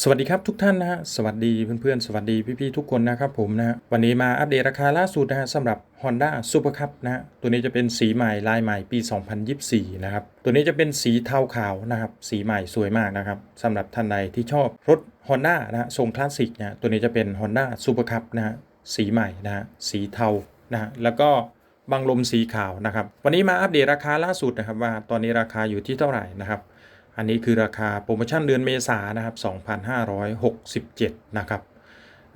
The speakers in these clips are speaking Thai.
สวัสดีครับทุกท่านนะฮะสวัสดีเพื่อนๆ สวัสดีพี่ๆทุกคนนะครับผมนะฮะวันนี้มาอัปเดตราคาล่าสุดนะฮะสำหรับ Honda Super Cup นะฮะตัวนี้จะเป็นสีใหม่ลายใหม่ปี 2024 นะครับ ตัวนี้จะเป็นสีเทาขาวนะครับ สีใหม่สวยมากนะครับสำหรับท่านใดที่ชอบรถ Honda นะฮะทรงคลาสสิกนะฮะตัวนี้จะเป็น Honda Super Cup นะฮะสีใหม่นะฮะสีเทานะฮะแล้วก็บังลมสีขาวนะครับ วันนี้มาอัปเดตราคาล่าสุดนะครับว่าตอนนี้ราคาอยู่ที่เท่าไหร่นะครับ อันนี้คือราคาโปรโมชั่นเดือนเมษายนะครับ2,567นะครับ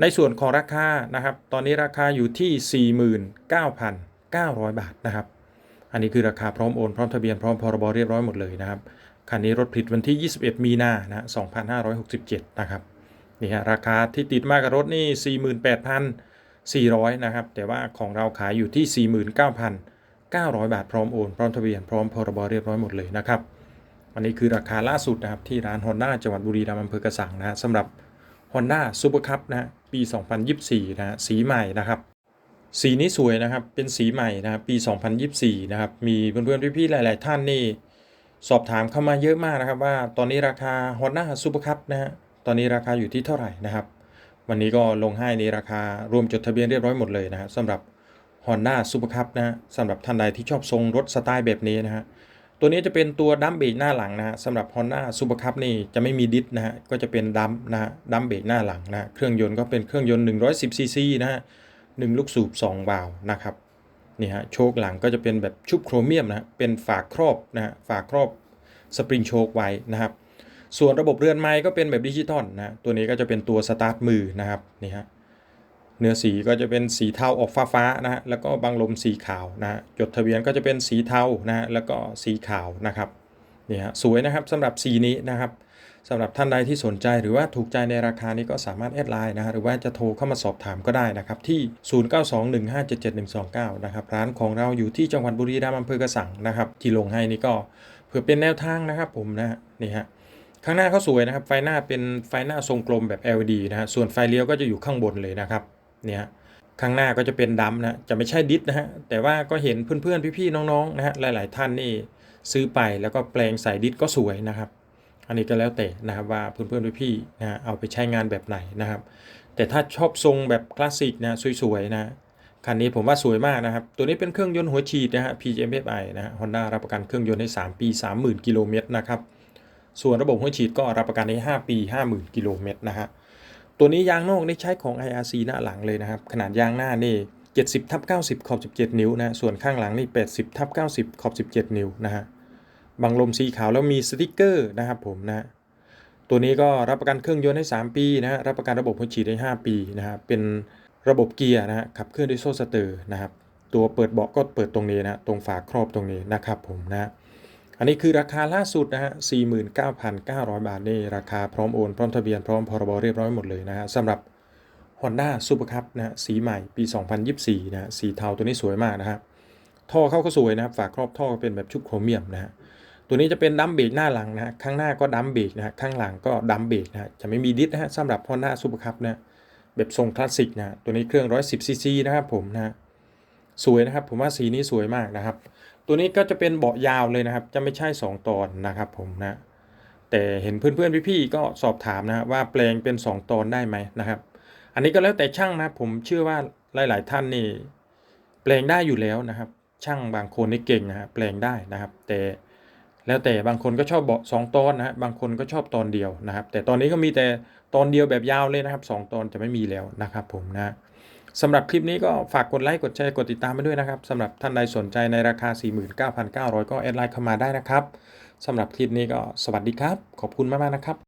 ในส่วนของราคานะครับ ตอนนี้ราคาอยู่ที่ 49,900 บาทนะครับ อันนี้คือราคาพร้อมโอนพร้อมทะเบียนพร้อมพรบเรียบร้อยหมดเลยนะครับคันนี้รถผลิตวันที่ 21 มีนานะ2,567 นะครับ นี่ฮะราคาที่ติดมากับรถนี่ 48,400 นะครับ แต่ว่าของเราขายอยู่ที่ 49,900 บาทพร้อมโอน พร้อมทะเบียนพร้อมพรบเรียบร้อยหมดเลยนะครับ อันนี้คือราคาล่าสุดนะครับที่ร้าน Honda จังหวัดบุรีรัมย์อำเภอกระสังนะฮะสำหรับ Honda Super Cup นะฮะปี 2024นะฮะสีใหม่นะครับ สีนี้สวยนะครับเป็นสีใหม่นะครับปี 2024นะครับมีเพื่อนๆพี่ๆหลาย ๆ ท่านนี่สอบถามเข้ามาเยอะมากนะครับว่าตอนนี้ราคา Honda Super Cup นะฮะตอนนี้ราคาอยู่ที่เท่าไหร่นะครับ วันนี้ก็ลงให้ในราคารวมจดทะเบียนเรียบร้อยหมดเลยนะฮะสำหรับ Honda Super Cup นะฮะสำหรับท่านใดที่ชอบทรงรถสไตล์แบบนี้นะฮะ ตัวนี้จะเป็นตัวดัมเบรกหน้าหลังนะฮะสำหรับ Honda Super Cup นี่จะไม่มีดิสนะฮะก็จะเป็นดัมนะฮะดัมเบรกหน้าหลังนะเครื่องยนต์ก็เป็นเครื่องยนต์ 110 ซีซีนะฮะหนึ่งลูกสูบ2วาวนะครับนี่ฮะโชคหลังก็จะเป็นแบบชุบโครเมียมนะฮะเป็นฝาครอบนะฮะฝาครอบสปริงโชคไว้นะครับส่วนระบบเรือนไม้ก็เป็นแบบดิจิตอลนะตัวนี้ก็จะเป็นตัวสตาร์ทมือนะครับนี่ฮะ เนื้อสีก็จะเป็นสีเทาออกฟ้าฟ้าๆนะฮะแล้วก็บางลมสีขาวนะฮะจดทะเบียนก็จะเป็นสีเทานะฮะแล้วก็สีขาวนะครับนี่ฮะสวยนะครับสำหรับสีนี้นะครับสำหรับท่านใดที่สนใจหรือว่าถูกใจในราคานี้ก็สามารถแอดไลน์นะฮะหรือว่าจะโทรเข้ามาสอบถามก็ได้นะครับที่ 0921577129 นะครับร้านของเราอยู่ที่จังหวัดบุรีรัมย์อำเภอกระสังนะครับที่ลงให้นี่ก็เพื่อเป็นแนวทางนะครับผมนะฮะนี่ฮะข้างหน้าเขาสวยนะครับไฟหน้าเป็นไฟหน้าทรงกลมแบบ LED นะฮะส่วนไฟเลี้ยวก็จะอยู่ข้างบนเลยนะครับ เนี่ยข้างหน้าก็จะเป็นดำนะ จะไม่ใช่ดิสนะฮะ แต่ว่าก็เห็นเพื่อนๆ พี่ๆ น้องๆ นะฮะ หลายๆ ท่านนี่ซื้อไปแล้วก็แปลงใส่ดิสก็สวยนะครับ อันนี้ก็แล้วแต่นะครับว่าเพื่อนๆ พี่ๆ นะเอาไปใช้งานแบบไหนนะครับ แต่ถ้าชอบทรงแบบคลาสสิกนะสวยๆ นะ คันนี้ผมว่าสวยมากนะครับ ตัวนี้เป็นเครื่องยนต์หัวฉีดนะฮะ PGMFI นะฮะ Honda รับประกันเครื่องยนต์ให้3ปี 30,000 กิโลเมตรนะครับ ส่วนระบบหัวฉีดก็รับประกันให้5ปี 50,000 กิโลเมตรนะฮะ ตัวนี้ยางนอกนี่ใช้ของ IRC หน้าหลังเลยนะครับ ขนาดยางหน้านี่ 70ทับ90 ขอบ 17 นิ้วนะส่วนข้างหลังนี่ 80ทับ90 ขอบ 17 นิ้วนะฮะบังลมสีขาวแล้วมีสติกเกอร์นะครับผมนะตัวนี้ก็รับประกันเครื่องยนต์ให้ 3 ปีนะฮะรับประกันระบบหัวฉีดได้ 5 ปีนะฮะเป็นระบบเกียร์นะฮะขับเคลื่อนด้วยโซ่สเตอร์นะครับตัวเปิดเบาะก็เปิดตรงนี้นะตรงฝาครอบตรงนี้นะครับผมนะ อันนี้คือราคาล่าสุดนะฮะ 49,900 บาทนี่ราคาพร้อมโอน พร้อมทะเบียน พร้อมพรบเรียบร้อยหมดเลยนะฮะสำหรับ Honda Super Cup นะฮะสีใหม่ปี 2024 นะฮะสีเทาตัวนี้สวยมากนะฮะท่อเข้าก็สวยนะครับ ฝาครอบท่อเป็นแบบชุบโครเมียมนะฮะตัวนี้จะเป็นดัมเบรกหน้าหลังนะฮะข้างหน้าก็ดัมเบรกนะฮะข้างหลังก็ดัมเบรกนะฮะจะไม่มีดิสนะฮะสำหรับ Honda Super Cup นะแบบทรงคลาสสิกนะฮะตัวนี้เครื่อง 110ซีซีนะครับผมนะฮะ สวยนะครับ ผมว่าสีนี้สวยมากนะครับ ตัวนี้ก็จะเป็นเบาะยาวเลยนะครับ จะไม่ใช่ 2 ตอนนะครับ ผมนะแต่เห็นเพื่อนๆพี่ๆก็สอบถามนะว่าแปลงเป็น 2 ตอนได้ไหมนะครับ อันนี้ก็แล้วแต่ช่างนะผมเชื่อว่าหลาย ๆ ท่านนี่แปลงได้อยู่แล้วนะครับ ช่างบางคนนี่เก่งนะฮะแปลงได้นะครับ แต่แล้วแต่บางคนก็ชอบเบาะสองตอนนะฮะบางคนก็ชอบตอนเดียวนะครับ แต่ตอนนี้ก็มีแต่ตอนเดียวแบบยาวเลยนะครับสองตอนจะไม่มีแล้วนะครับ ผมนะ สำหรับคลิปนี้ก็ฝากกดไลค์กดแชร์กดติดตามไปด้วยนะครับสำหรับท่านใดสนใจในราคา 49,900 ก็แอดไลน์เข้ามาได้นะครับสำหรับคลิปนี้ก็สวัสดีครับ ขอบคุณมากๆนะครับ